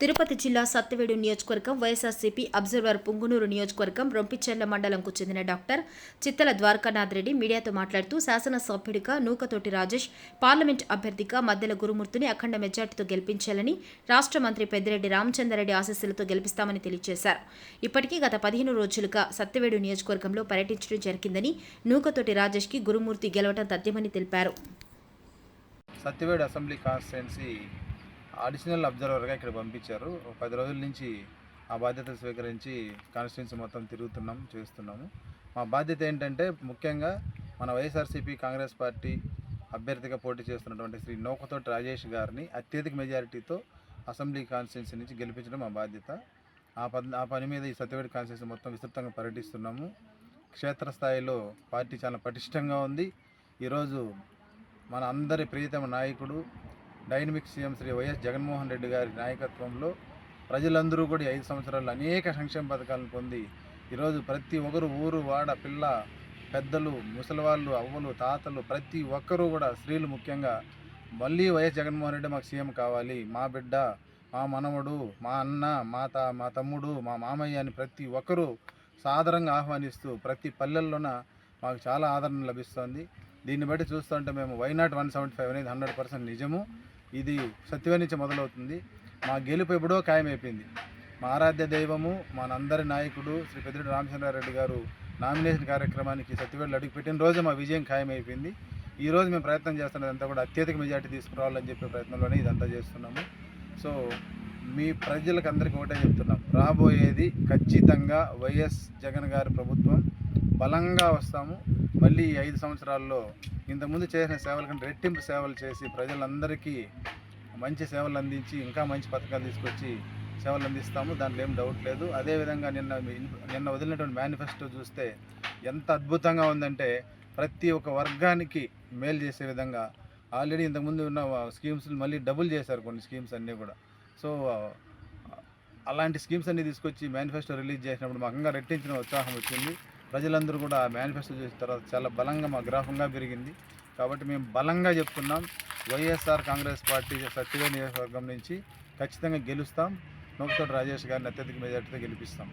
తిరుపతి జిల్లా సత్తివేడు నియోజకవర్గం వైఎస్ఆర్సీపీ అబ్జర్వర్ పుంగునూరు నియోజకవర్గం రొంపిచెర్ల మండలంకు చెందిన డాక్టర్ చిత్తల ద్వారకానాథ్ రెడ్డి మీడియాతో మాట్లాడుతూ శాసనసభ్యుడిగా నూకతోటి రాజేష్ పార్లమెంట్ అభ్యర్థిగా మద్దెల గురుమూర్తిని అఖండ మెజార్టీతో గెలిపించాలని రాష్ట్ర మంత్రి పెద్దిరెడ్డి రామచంద్రరెడ్డి ఆశీస్సులతో గెలిపిస్తామని తెలియజేశారు. ఇప్పటికీ గత పదిహేను రోజులుగా సత్తివేడు నియోజకవర్గంలో పర్యటించడం జరిగిందని నూకతోటి రాజేష్కి గురుమూర్తి గెలవడం తథ్యమని తెలిపారు. సత్యవేడు అసెంబ్లీ కాన్స్టిట్యున్సీ అడిషనల్ అబ్జర్వర్గా ఇక్కడ పంపించారు. పది రోజుల నుంచి ఆ బాధ్యతలు స్వీకరించి కాన్స్టిట్యున్సీ మొత్తం తిరుగుతున్నాం చేస్తున్నాము. మా బాధ్యత ఏంటంటే ముఖ్యంగా మన వైఎస్ఆర్సీపీ కాంగ్రెస్ పార్టీ అభ్యర్థిగా పోటీ చేస్తున్నటువంటి శ్రీ నౌకతోటి రాజేష్ గారిని అత్యధిక మెజారిటీతో అసెంబ్లీ కాన్స్టిట్యున్సీ నుంచి గెలిపించడం మా బాధ్యత. ఆ పని ఆ పని మీద ఈ సత్యవేడి కాన్స్టిట్యున్సీ మొత్తం విస్తృతంగా పర్యటిస్తున్నాము. క్షేత్రస్థాయిలో పార్టీ చాలా పటిష్టంగా ఉంది. ఈరోజు మన అందరి ప్రియతమ నాయకుడు dynamic CM Shri YS Jaganmohan Reddy గారి నాయకత్వంలో ప్రజలందరూ కూడా ఐదు సంవత్సరాలు అనేక సంక్షేమ పథకాలను పొంది ఈరోజు ప్రతి ఒక్కరు ఊరు వాడ పిల్ల పెద్దలు ముసలివాళ్ళు అవ్వలు తాతలు ప్రతి ఒక్కరూ కూడా స్త్రీలు ముఖ్యంగా మళ్ళీ వైఎస్ జగన్మోహన్ రెడ్డి మాకు సీఎం కావాలి. మా బిడ్డ మా మనవడు మా అన్న మా తా మా తమ్ముడు మా మామయ్య అని ప్రతి ఒక్కరూ సాదరంగా ఆహ్వానిస్తూ ప్రతి పల్లెల్లోన మాకు చాలా ఆదరణ లభిస్తోంది. దీన్ని బట్టి చూస్తుంటే మేము why not one seventy five అనేది హండ్రెడ్ పర్సెంట్ నిజము. ఇది సత్యమే నుంచి మొదలవుతుంది. మా గెలుపు ఎప్పుడో ఖాయమైపోయింది. మా ఆరాధ్య దైవము మనందరి నాయకుడు శ్రీ పెద్దిరెడ్డి రామచంద్రారెడ్డి గారు నామినేషన్ కార్యక్రమానికి సత్యవేళ్ళు అడుగుపెట్టిన రోజే మా విజయం ఖాయమైపోయింది. ఈ రోజు మేము ప్రయత్నం చేస్తున్నదంతా కూడా అత్యధిక మెజార్టీ తీసుకురావాలని చెప్పే ప్రయత్నంలోనే ఇదంతా చేస్తున్నాము. సో మీ ప్రజలకు అందరికీ ఒకటే చెప్తున్నాం. రాబోయేది ఖచ్చితంగా వైఎస్ జగన్ గారి ప్రభుత్వం. బలంగా వస్తాము. మళ్ళీ ఐదు సంవత్సరాల్లో ఇంతకుముందు చేసిన సేవల కంటే రెట్టింపు సేవలు చేసి ప్రజలందరికీ మంచి సేవలు అందించి ఇంకా మంచి పథకాలు తీసుకొచ్చి సేవలు అందిస్తాము దాంట్లో ఏం డౌట్ లేదు. అదేవిధంగా నిన్న నిన్న వదిలినటువంటి మేనిఫెస్టో చూస్తే ఎంత అద్భుతంగా ఉందంటే ప్రతి ఒక్క వర్గానికి మేలు చేసే విధంగా ఆల్రెడీ ఇంతకుముందు ఉన్న స్కీమ్స్ మళ్ళీ డబుల్ చేశారు కొన్ని స్కీమ్స్ అన్నీ కూడా. సో అలాంటి స్కీమ్స్ అన్ని తీసుకొచ్చి మేనిఫెస్టో రిలీజ్ చేసినప్పుడు మాకు ఇంకా రెట్టించిన ఉత్సాహం వచ్చింది. ప్రజలందరూ కూడా ఆ మేనిఫెస్టో చేసిన తర్వాత చాలా బలంగా మా గ్రాఫంగా పెరిగింది. కాబట్టి మేము బలంగా చెప్తున్నాం వైఎస్ఆర్ కాంగ్రెస్ పార్టీ సత్యవేద నియోజకవర్గం నుంచి ఖచ్చితంగా గెలుస్తాం. నోకతోటి రాజేష్ గారిని అత్యధిక మెజార్టీతో గెలిపిస్తాం.